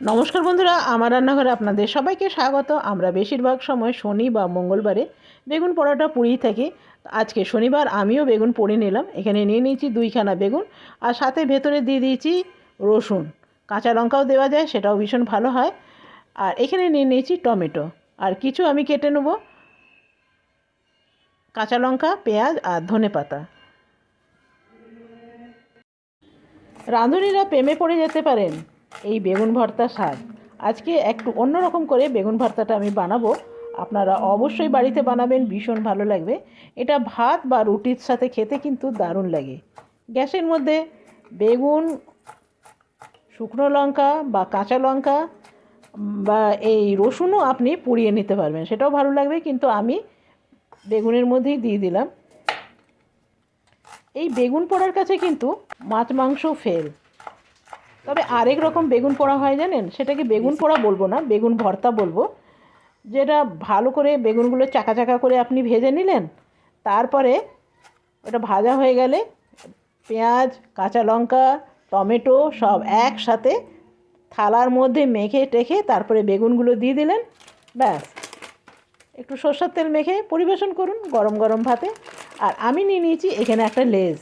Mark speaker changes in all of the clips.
Speaker 1: নমস্কার বন্ধুরা, আমার রান্নাঘরে আপনাদের সবাইকে স্বাগত। আমরা বেশিরভাগ সময় শনি বা মঙ্গলবারে বেগুন পোড়াটা পুড়িয়ে থাকি। আজকে শনিবার আমিও বেগুন পোড়ে নিলাম। এখানে নিয়ে নিয়েছি দুইখানা বেগুন আর সাথে ভেতরে দিয়ে দিয়েছি রসুন। কাঁচা লঙ্কাও দেওয়া যায়, সেটাও ভীষণ ভালো হয়। আর এখানে নিয়ে নিয়েছি টমেটো। আর কিছু আমি কেটে নেব। কাঁচা লঙ্কা, পেঁয়াজ আর ধনে পাতা। রাঁধুনিরা প্রেমে পড়ে যেতে পারেন। এই বেগুন ভর্তা স্বাদ। আজকে একটু অন্যরকম করে বেগুন ভর্তাটা আমি বানাবো। আপনারা অবশ্যই বাড়িতে বানাবেন, ভীষণ ভালো লাগবে। এটা ভাত বা রুটির সাথে খেতে কিন্তু দারুণ লাগে। গ্যাসের মধ্যে বেগুন, শুকনো লঙ্কা বা কাঁচা লঙ্কা বা এই রসুনও আপনি পুড়িয়ে নিতে পারবেন। সেটাও ভালো লাগবে, কিন্তু আমি বেগুনের মধ্যেই দিয়ে দিলাম। এই বেগুন পোড়ার কাছে কিন্তু মাছ, মাংস ফেল। তবে আরেক রকম বেগুন পোড়া হয় জানেন? সেটাকে বেগুন পোড়া বলব না, বেগুন ভর্তা বলব। যেটা ভালো করে বেগুনগুলো চাকা চাকা করে আপনি ভেজে নিলেন, তারপরে ওটা ভাজা হয়ে গেলে পেঁয়াজ, কাঁচা লঙ্কা, টমেটো সব একসাথে থালার মধ্যে মেখে টেখে তারপরে বেগুনগুলো দিয়ে দিলেন, ব্যাস। একটু সর্ষের তেল মেখে পরিবেশন করুন গরম গরম ভাতে। আর আমি নিয়ে নিয়েছি এখানে একটা লেজ।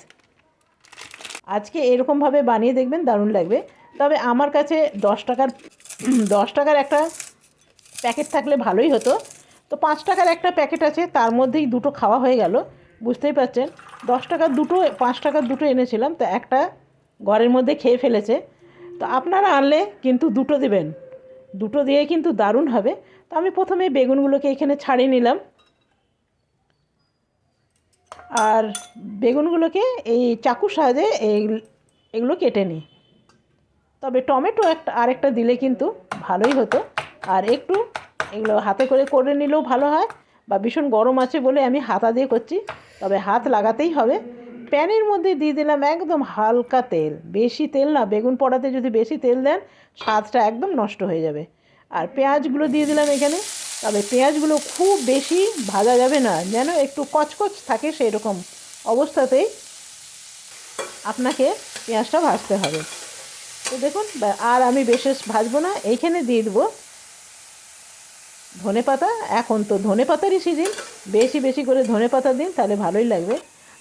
Speaker 1: আজকে এরকমভাবে বানিয়ে দেখবেন, দারুণ লাগবে। তবে আমার কাছে দশ টাকার দশ টাকার একটা প্যাকেট থাকলে ভালোই হতো। তো পাঁচ টাকার একটা প্যাকেট আছে, তার মধ্যেই দুটো খাওয়া হয়ে গেল, বুঝতেই পারছেন। দশ টাকার দুটো, পাঁচ টাকার দুটো এনেছিলাম, তো একটা ঘরের মধ্যে খেয়ে ফেলেছে। তো আপনারা আনলে কিন্তু দুটো দেবেন। দুটো দিয়ে কিন্তু দারুণ হবে। তো আমি প্রথমে বেগুনগুলোকে এখানে ছাড়িয়ে নিলাম। আর বেগুনগুলোকে এই চাকুর সাহায্যে এগুলো কেটে নিই। তবে টমেটো একটা আরেকটা দিলে কিন্তু ভালোই হতো। আর একটু এগুলো হাতে করে করে নিলেও ভালো হয় বা ভীষণ গরম আছে বলে আমি হাতা দিয়ে করছি, তবে হাত লাগাতেই হবে। প্যানের মধ্যে দিয়ে দিলাম একদম হালকা তেল। বেশি তেল না, বেগুন পড়াতে যদি বেশি তেল দেন, স্বাদটা একদম নষ্ট হয়ে যাবে। আর পেঁয়াজগুলো দিয়ে দিলাম এখানে। তবে পেঁয়াজগুলো খুব বেশি ভাজা যাবে না, যেন একটু কচকচ থাকে সেই রকম অবস্থাতেই আপনাকে পেঁয়াজটা ভাজতে হবে। তো দেখুন আর আমি বিশেষ ভাজবো না, এইখানে দিয়ে দেবো ধনে পাতা। এখন তো ধনে পাতারই সিজন বেশি বেশি করে ধনে পাতা দিন, তাহলে ভালোই লাগবে।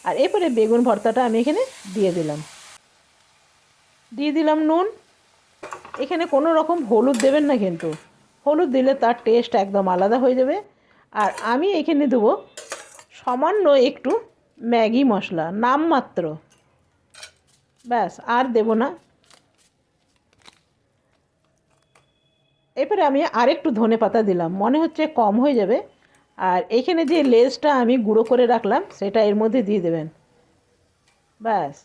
Speaker 1: আর এরপরে বেগুন ভর্তাটা আমি এখানে দিয়ে দিলাম। দিয়ে দিলাম নুন। এখানে কোনো রকম হলুদ দেবেন না কিন্তু। হলুদ দিলে তার টেস্ট একদম আলাদা হয়ে যাবে। আর আমি এখানে দেবো সামান্য একটু ম্যাগি মশলা, নামমাত্র। ব্যাস, আর দেব না। এরপরে আমি আরেকটু ধনে পাতা দিলাম, মনে হচ্ছে কম হয়ে যাবে। আর এখানে যে লেজটা আমি গুঁড়ো করে রাখলাম, সেটা এর মধ্যে দিয়ে দেবেন। ব্যাস,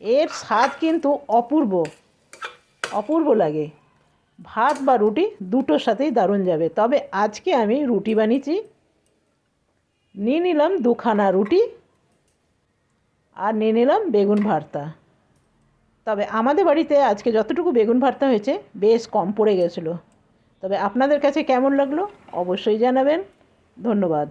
Speaker 1: এর স্বাদ কিন্তু অপূর্ব অপূর্ব লাগে। ভাত বা রুটি দুটোর সাথেই দারুণ যাবে। তবে আজকে আমি রুটি বানিয়েছি, নিয়ে নিলাম দুখানা রুটি আর নিয়ে নিলাম বেগুন ভর্তা। তবে আমাদের বাড়িতে আজকে যতটুকু বেগুন ভর্তা হয়েছে, বেশ কম পড়ে গেছিল। তবে আপনাদের কাছে কেমন লাগল অবশ্যই জানাবেন। ধন্যবাদ।